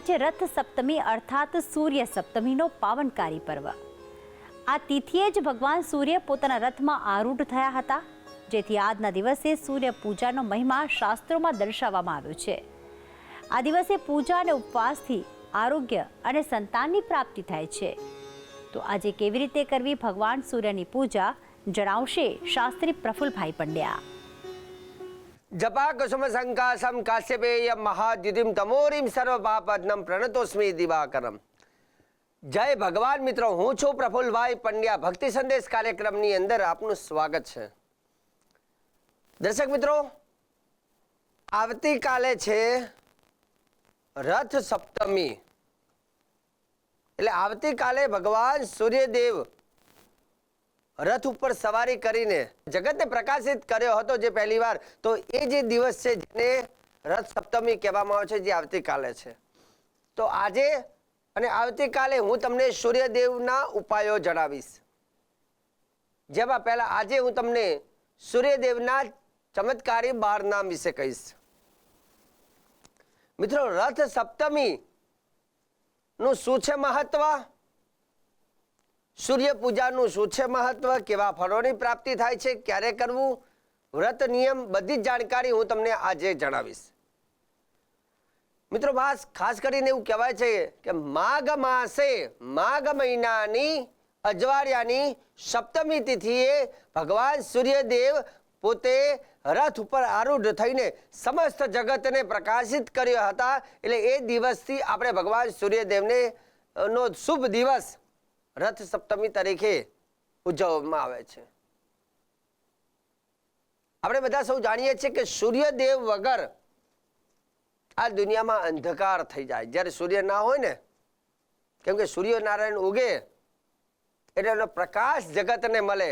આવતીકાલે છે રથ સપ્તમી અર્થાત સૂર્ય સપ્તમીનો પાવનકારી પર્વ. આ તિથિએ જ ભગવાન સૂર્ય પોતાના રથમાં આરૂઢ થયા હતા, જેથી આજના દિવસે સૂર્ય પૂજાનો મહિમા શાસ્ત્રોમાં દર્શાવવામાં આવ્યો છે. આ દિવસે પૂજા અને ઉપવાસથી આરોગ્ય અને સંતાનની પ્રાપ્તિ થાય છે. તો આજે કેવી રીતે કરવી ભગવાન સૂર્યની પૂજા જણાવશે શાસ્ત્રી પ્રફુલભાઈ પંડ્યા. સંકાસમ કાશ્યપેય મહાદ્યુતિમ તમોરીમ સર્વ પાપજ્ઞમ પ્રણતોસ્મી દિવાકરમ જય ભગવાન મિત્રો હું છું પ્રફુલભાઈ પંડ્યા ભક્તિ સંદેશ કાર્યક્રમની અંદર આપનું સ્વાગત છે દર્શક મિત્રો આવતીકાલે છે રથ સપ્તમી એટલે આવતીકાલે ભગવાન સૂર્યદેવ રથ ઉપર સવારી કરીને જગતને પ્રકાશિત કર્યો હતો જે પહેલીવાર તો એ જે દિવસ છે જેને રથ સપ્તમી કહેવામાં આવે છે, જે આવતીકાલે છે. તો આજે અને આવતીકાલે હું તમને સૂર્યદેવના ઉપાયો જણાવીશ. જેમાં પહેલા આજે હું તમને સૂર્યદેવના ચમત્કારી બાર નામ વિશે કહીશ. મિત્રો, રથ સપ્તમી નું શું છે મહત્વ? સૂર્ય પૂજાનું શું છે મહત્વ કેવા ફળોની પ્રાપ્તિ થાય છે, ક્યારે કરવું? વ્રત નિયમ બધી જ જાણકારી હું તમને આજે જણાવીશ. મિત્રો, ખાસ ખાસ કરીને એવું કહેવાય છે કે માઘ માસે, માઘ મહિનાની અજવાળિયાની સપ્તમી તિથિએ ભગવાન સૂર્યદેવ પોતે રથ ઉપર આરૂઢ થઈને સમસ્ત જગતને પ્રકાશિત કર્યા હતા. એટલે એ દિવસથી આપણે ભગવાન સૂર્યદેવને નો શુભ દિવસ રથ સપ્તમી તરીકે ઉજવવામાં આવે છે. આપણે બધા સૌ જાણીએ છીએ કે સૂર્યદેવ વગર આ દુનિયામાં અંધકાર થઈ જાય. જ્યારે સૂર્ય ના હોય ને, કેમ કે સૂર્યનારાયણ ઉગે, એટલે એનો પ્રકાશ જગતને મળે.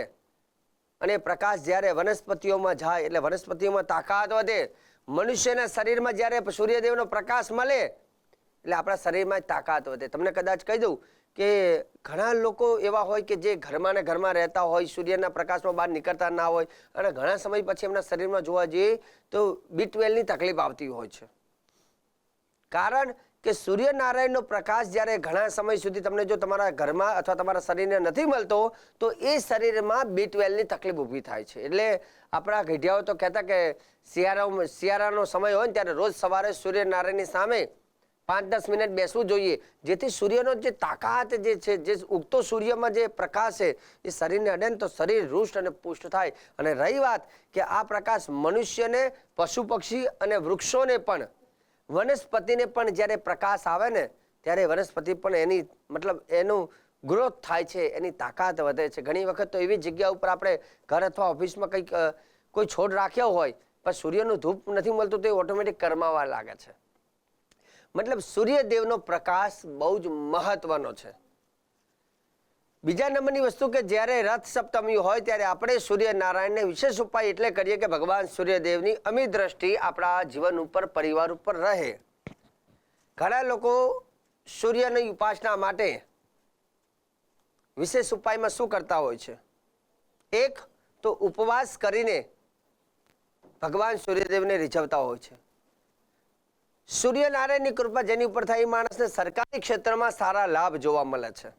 અને પ્રકાશ જ્યારે વનસ્પતિઓમાં જાય, એટલે વનસ્પતિઓમાં તાકાત વધે. મનુષ્યના શરીરમાં જ્યારે સૂર્યદેવનો પ્રકાશ મળે, એટલે આપણા શરીરમાં તાકાત વધે. તમને કદાચ કહી દઉં કે ઘણા લોકો એવા હોય કે જે ઘરમાં ને ઘરમાં રહેતા હોય, સૂર્યના પ્રકાશમાં બહાર નીકળતા ના હોય અને ઘણા સમય પછી એમના શરીરમાં જોવા જઈએ તો બી ટ્વેલ્વની તકલીફ આવતી હોય છે. કારણ કે સૂર્યનારાયણનો પ્રકાશ જ્યારે ઘણા સમય સુધી તમને જો તમારા ઘરમાં અથવા તમારા શરીરને નથી મળતો, તો એ શરીરમાં બી ટ્વેલ્વની તકલીફ ઊભી થાય છે. એટલે આપણા ઘેઢિયાઓ તો કહેતા કે શિયાળા શિયાળાનો સમય હોય ને ત્યારે રોજ સવારે સૂર્યનારાયણની સામે પાંચ દસ મિનિટ બેસવું જોઈએ. જેથી સૂર્યનો જે તાકાત જે છે, જે ઉગતો સૂર્યમાં જે પ્રકાશ છે, એ શરીરને અડે તો શરીર રૂષ્ટ અને પુષ્ટ થાય. અને રહી વાત કે આ પ્રકાશ મનુષ્યને પશુ પક્ષી અને વૃક્ષોને પણ, વનસ્પતિને પણ જ્યારે પ્રકાશ આવે ને, ત્યારે વનસ્પતિ પણ એની મતલબ એનું ગ્રોથ થાય છે, એની તાકાત વધે છે. ઘણી વખત તો એવી જગ્યા ઉપર આપણે ઘર અથવા ઓફિસમાં કંઈક કોઈ છોડ રાખ્યો હોય, પણ સૂર્યનું ધૂપ નથી મળતું તો એ ઓટોમેટિક કરમાવા લાગે છે. મતલબ સૂર્યદેવનો પ્રકાશ બહુ જ મહત્વનો છે. બીજા નંબરની વસ્તુ કે જ્યારે રથ સપ્તમી હોય ત્યારે આપણે સૂર્યનારાયણને વિશેષ ઉપાય એટલે કરીએ કે ભગવાન સૂર્યદેવની અમી દ્રષ્ટિ આપણા જીવન ઉપર, પરિવાર ઉપર રહે. ઘણા લોકો સૂર્યની ઉપાસના માટે વિશેષ ઉપાયમાં શું કરતા હોય છે? એક તો ઉપવાસ કરીને ભગવાન સૂર્યદેવને રીઝવતા હોય છે. સૂર્યનારાયણની કૃપા જેની ઉપર થાય એ માણસને સરકારી ક્ષેત્રમાં સારા લાભ જોવા મળે છે.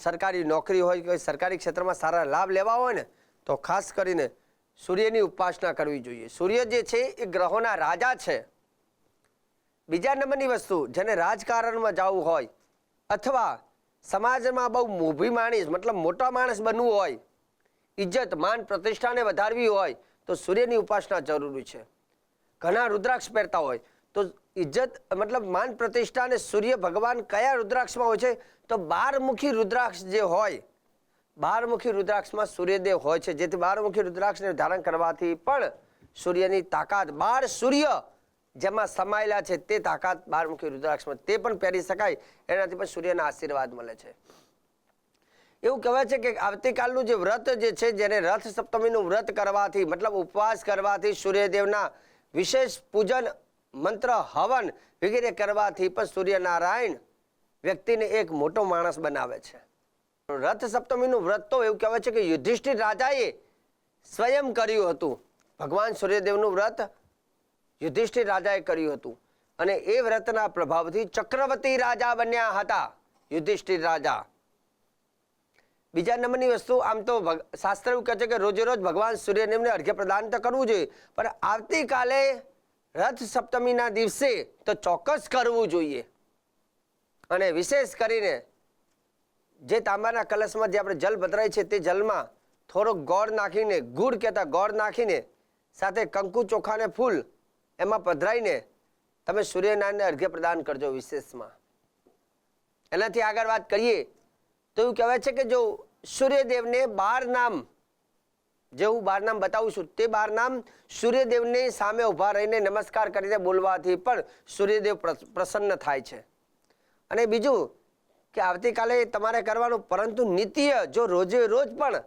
સરકારી નોકરી હોય કે સરકારી ક્ષેત્રમાં સારા લાભ લેવા હોય ને, તો ખાસ કરીને સૂર્યની ઉપાસના કરવી જોઈએ. સૂર્ય જે છે એ ગ્રહોના રાજા છે. બીજા નંબરની વસ્તુ, જેને રાજકારણમાં જવું હોય અથવા સમાજમાં બહુ મોભી માણસ, મતલબ મોટા માણસ બનવું હોય ઇજ્જત માન, પ્રતિષ્ઠાને વધારવી હોય, તો સૂર્યની ઉપાસના જરૂરી છે. ઘણા રુદ્રાક્ષ પહેરતા હોય. તો ઇજ્જત, મતલબ માન પ્રતિષ્ઠા અને સૂર્ય ભગવાન કયા રુદ્રાક્ષમાં હોય છે? તો બારમુખી રુદ્રાક્ષ જે હોય, બારમુખી રુદ્રાક્ષમાં સૂર્યદેવ હોય છે. જેથી બારમુખી રુદ્રાક્ષને ધારણ કરવાથી પણ સૂર્યની તાકાત, બાર સૂર્ય જેમાં સમાયેલા છે તે તાકાત બારમુખી રુદ્રાક્ષમાં તે પણ પહેરી શકાય. એનાથી પણ સૂર્યના આશીર્વાદ મળે છે. એવું કહેવાય છે કે આવતીકાલનું જે વ્રત જે છે, જેને રથ સપ્તમીનું વ્રત કરવાથી, મતલબ ઉપવાસ કરવાથી સૂર્યદેવના વિશેષ પૂજન મંત્ર હવન વગેરે કરવાથી પણ સૂર્યનારાયણ વ્યક્તિને એક મોટો માણસ બનાવે છે. રથ સપ્તમીનું વ્રત તો એવું કહેવાય છે કે યુધિષ્ઠિર રાજાએ સ્વયં કર્યું હતું. ભગવાન સૂર્યદેવનું વ્રત યુધિષ્ઠિર રાજાએ કર્યું હતું. અને એ વ્રતના પ્રભાવથી ચક્રવર્તી રાજા બન્યા હતા યુધિષ્ઠિર રાજા. બીજા નંબરની વસ્તુ, આમ તો શાસ્ત્ર એવું કહે છે કે રોજે રોજ ભગવાન સૂર્યદેવને અર્ઘ્ય પ્રદાન તો કરવું જોઈએ, પણ આવતીકાલે રથ સપ્તમીના દિવસે તો ચોક્કસ કરવું જોઈએ. અને વિશેષ કરીને જે તાંબાના કલશમાં જે આપણે જલ પધરાય છે તે જલમાં થોડોક ગોળ નાખીને, ગુડ કહેતા ગોળ નાખીને, સાથે કંકુ ચોખાને ફૂલ એમાં પધરાઈને તમે સૂર્યનારાયણને અર્ઘ્ય પ્રદાન કરજો વિશેષમાં. એનાથી આગળ વાત કરીએ તો એવું કહેવાય છે કે જો સૂર્યદેવને બાર નામ, જે હું બાર નામ બતાવું છું, તે બાર નામ સૂર્યદેવની સામે ઊભા રહીને નમસ્કાર કરીને બોલવાથી પણ સૂર્યદેવ પ્રસ- પ્રસન્ન થાય છે. અને બીજું કે આવતીકાલે તમારે કરવાનું, પરંતુ નિત્ય જો રોજે રોજ પણ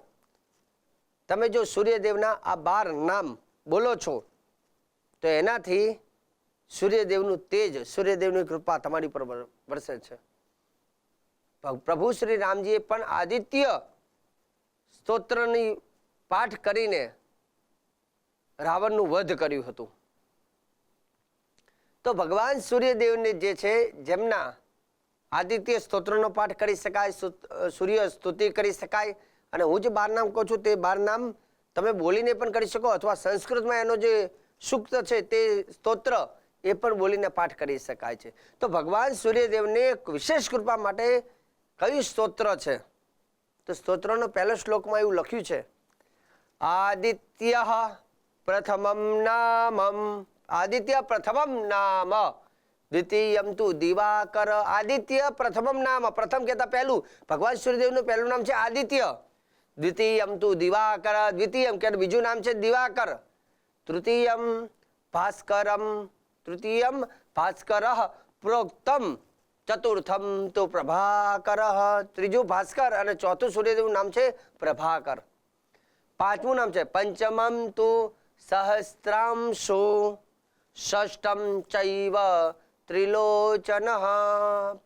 તમે જો સૂર્યદેવના આ બાર નામ બોલો છો, તો એનાથી સૂર્યદેવનું તેજ, સૂર્યદેવની કૃપા તમારી પર વરસે છે. પ્રભુ શ્રી રામજીએ પણ આદિત્ય સ્તોત્રની પાઠ કરીને રાવણનું વધ કર્યું હતું. તો ભગવાન સૂર્યદેવને જે છે જેમના આદિત્ય સ્તોત્રનો પાઠ કરી શકાય સૂર્ય સ્તુતિ કરી શકાય, અને હું જે બાર નામ કહું છું તે બાર નામ તમે બોલીને પણ કરી શકો અથવા સંસ્કૃતમાં એનો જે સૂક્ત છે તે સ્તોત્ર એ પણ બોલીને પાઠ કરી શકાય છે. તો ભગવાન સૂર્યદેવને વિશેષ કૃપા માટે કયું સ્તોત્ર છે? તો સ્તોત્રનો પહેલો શ્લોકમાં એવું લખ્યું છે. આદિત્ય પ્રથમમ નામમ. આદિત્ય પ્રથમમ નામ. દ્વિતીયમ તુ દિવાકર. આદિત્ય પ્રથમમ નામ. પ્રથમ કહેતા પહેલું. ભગવાન સૂર્યદેવનું પહેલું નામ છે આદિત્ય. દ્વિતીયમ તુ દિવાકર. દ્વિતીયમ કે બીજું નામ છે દિવાકર. તૃતીયમ ભાસ્કરમ. તૃતીયમ ભાસ્કર પ્રોક્તમ. ચતુર્થમ તો પ્રભાકર, ત્રીજું ભાસ્કર અને ચોથું સૂર્યદેવનું નામ છે પ્રભાકર. પાંચમું નામ છે પંચમમ તો સહસ્ત્રાંશો. ષષ્ટમ ચૈવ ત્રિલોચન.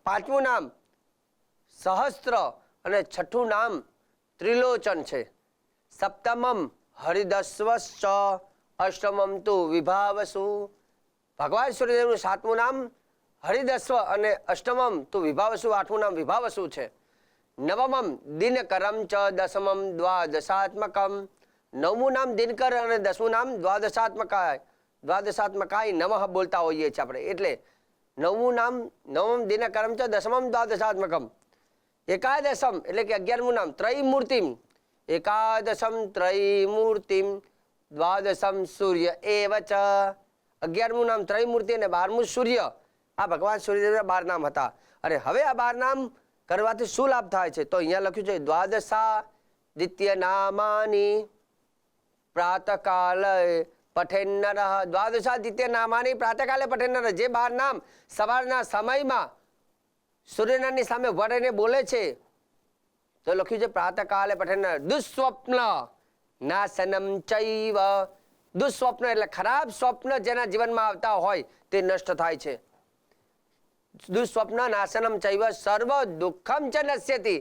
પાંચમું નામ સહસ્ત્ર અને છઠ્ઠું નામ ત્રિલોચન છે. સપ્તમમ હરિદસ્વશ્ચ, અષ્ટમમ તો વિભાવસુ. ભગવાન સૂર્યદેવનું સાતમું નામ હરિદસ્વ અને અષ્ટમમ, તો વિભાવસુ, આઠમું નામ વિભાવસુ છે. નવમમ, દિનકરમ ચ દસમમ દ્વાદશાત્મકમ. નવમું નામ દિનકર અને દસમું નામ દ્વાદશાત્મકાય. દ્વાદશાત્મકાય નમઃ બોલતા હોઈએ છીએ આપણે. એટલે નવમું નામ નવમ દિનકરમ ચ દસમમ દ્વાદશાત્મકમ. એકાદશમ, એટલે કે અગિયારમું નામ ત્રયમૂર્તિમ એકાદશમ ત્રયમૂર્તિમ દ્વાદશમ સૂર્ય એવ ચ. અગિયારમું નામ ત્રયમૂર્તિ અને બારમું સૂર્ય. આ ભગવાન સૂર્યદેવના બાર નામ હતા. અને હવે આ બાર નામ કરવાથી શું લાભ થાય છે? તો અહીંયા લખ્યું છે, દ્વાદશા દિત્ય નામાની પ્રાતકાલે પઠેન્નર. દ્વિતીય નામાની પ્રાતકાલે પઠેન્નર. જે બાર નામ સવારના સમયમાં સૂર્યનારાયણની સામે વળીને બોલે છે, તો લખ્યું છે, પ્રાતકાલે પઠેન્નર. દુસ્વપ્ન નાશનમ ચૈવ. દુસ્વપ્ન એટલે ખરાબ સ્વપ્ન જેના જીવનમાં આવતા હોય તે નષ્ટ થાય છે. દુસ્વપ્ન નાશનમ ચૈવ સર્વ દુઃખમ ચ નશ્યતિ.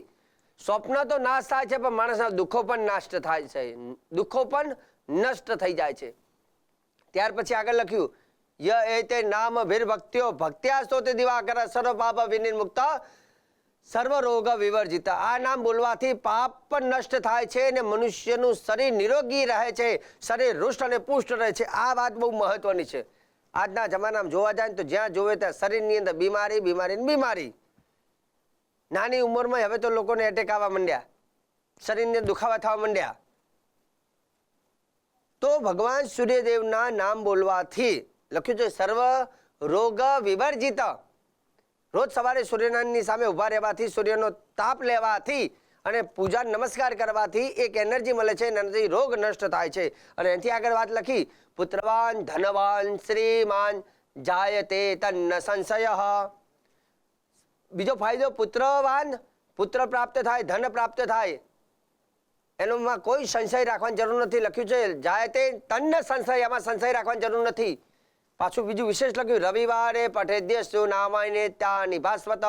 સ્વપ્ન તો નાશ થાય છે, પણ માણસના દુઃખો પણ નષ્ટ થાય છે. દુઃખો પણ નષ્ટ થઈ જાય છે. ત્યાર પછી આગળ લખ્યું, ય એ તે નામ ભીર ભક્તિઓ ભક્ત્યા સ્તોતે દિવાકર સર્વ પાપ વિનિર્મુક્ત સર્વ રોગ વિવર્જિત. આ નામ બોલવાથી પાપ પણ નષ્ટ થાય છે અને મનુષ્યનું શરીર નિરોગી રહે છે, શરીર હૃષ્ટ અને પુષ્ટ રહે છે. આ વાત બહુ મહત્વની છે. આજના જમાનામાં જોવા જાય ને તો જ્યાં જોવે ત્યાં શરીરની અંદર બીમારી બીમારી બીમારી. નાની ઉંમરમાં હવે તો લોકોને એટેક આવવા માંડ્યા. શરીરને દુખાવા થવા માંડ્યા. તો ભગવાન સૂર્યદેવના નામ બોલવાથી લખ્યું છે, સર્વ રોગ વિવર્જિત. રોજ સવારે સૂર્યનારાયણની સામે ઊભા રહેવાથી સૂર્યનો તાપ લેવાથી અને પૂજા નમસ્કાર કરવાથી એક એનર્જી મળે છે એનાથી રોગ નષ્ટ થાય છે. અને એનાથી આગળ વાત લખી. પુત્રવાન ધનવાન શ્રીમાન જાયતે તન્ન સંશય. બીજો ફાયદો, પુત્રવાન પુત્ર પ્રાપ્ત થાય, ધન પ્રાપ્ત થાય. એનોમાં કોઈ સંશય રાખવાની જરૂર નથી. લખ્યું છે જાય તે તન્ન સંશય એમાં સંશય રાખવાની જરૂર નથી. પાછું બીજું વિશેષ લખ્યું, રવિવારે પઠેદ્યસ્તુ નામાયને ત્યાં નિભાસ્વત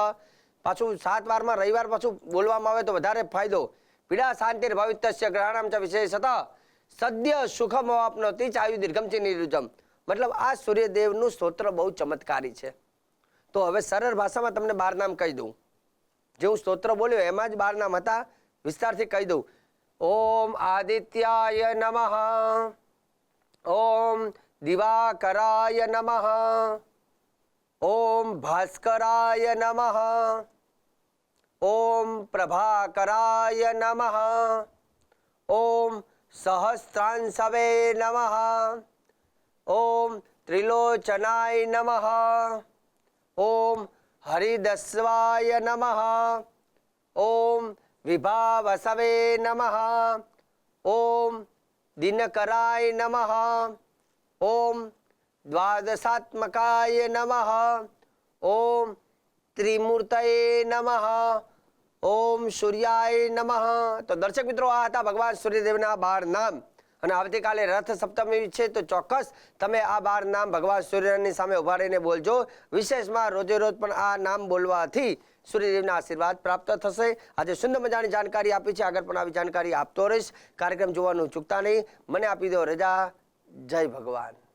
પાછું સાત વારમાં રવિવાર પાછું બોલવામાં આવે તો વધારે ફાયદો. પીડા શાંતિ ભવિતસ્ય ગ્રહણામ ચ વિશેષત સદ્ય સુખમ આપનોતી ચાયુ દીર્ઘમ છે નિરુજમ. મતલબ આ સૂર્યદેવનું સ્તોત્ર બહુ ચમત્કારી છે. તો હવે સરળ ભાષામાં તમને બાર નામ કહી દઉં. જે હું સ્તોત્ર બોલ્યો એમાં જ બાર નામ હતા. વિસ્તારથી કહી દઉં. ઓમ આદિત્યાય નમઃ. ઓમ દિવાકરાય નમઃ. ઓમ ભાસ્કરાય નમઃ. ઓમ પ્રભાકરાય નમઃ. ઓમ સહસ્રાંશવે નમઃ. ઓમ ત્રિલોચનાય નમઃ. ઓમ હરિદસ્વાય નમઃ. ઓમ વિભાવસવે નમઃ. ઓમ દિનકરાય નમઃ. ઓમ દ્વાદશાત્મકાય નમઃ. ઓમ ત્રિમૂર્તયે નમઃ. ઓમ સૂર્યાય નમઃ. તો દર્શક મિત્રો, આ હતા ભગવાન સૂર્યદેવના બાર નામ. અને આવતીકાલે રથ સપ્તમી છે તો ચોક્કસ તમે આ બાર નામ ભગવાન સૂર્યની સામે ઊભા રહીને બોલજો. વિશેષમાં રોજે રોજ પણ આ નામ બોલવાથી સૂર્યદેવના આશીર્વાદ પ્રાપ્ત થશે. આજે સુંદર મજાની જાણકારી આપી છે. આગળ પણ આવી જાણકારી આપતો રહીશ. કાર્યક્રમ જોવાનું ચૂકતા નહીં. મને આપી દો રજા. જય ભગવાન.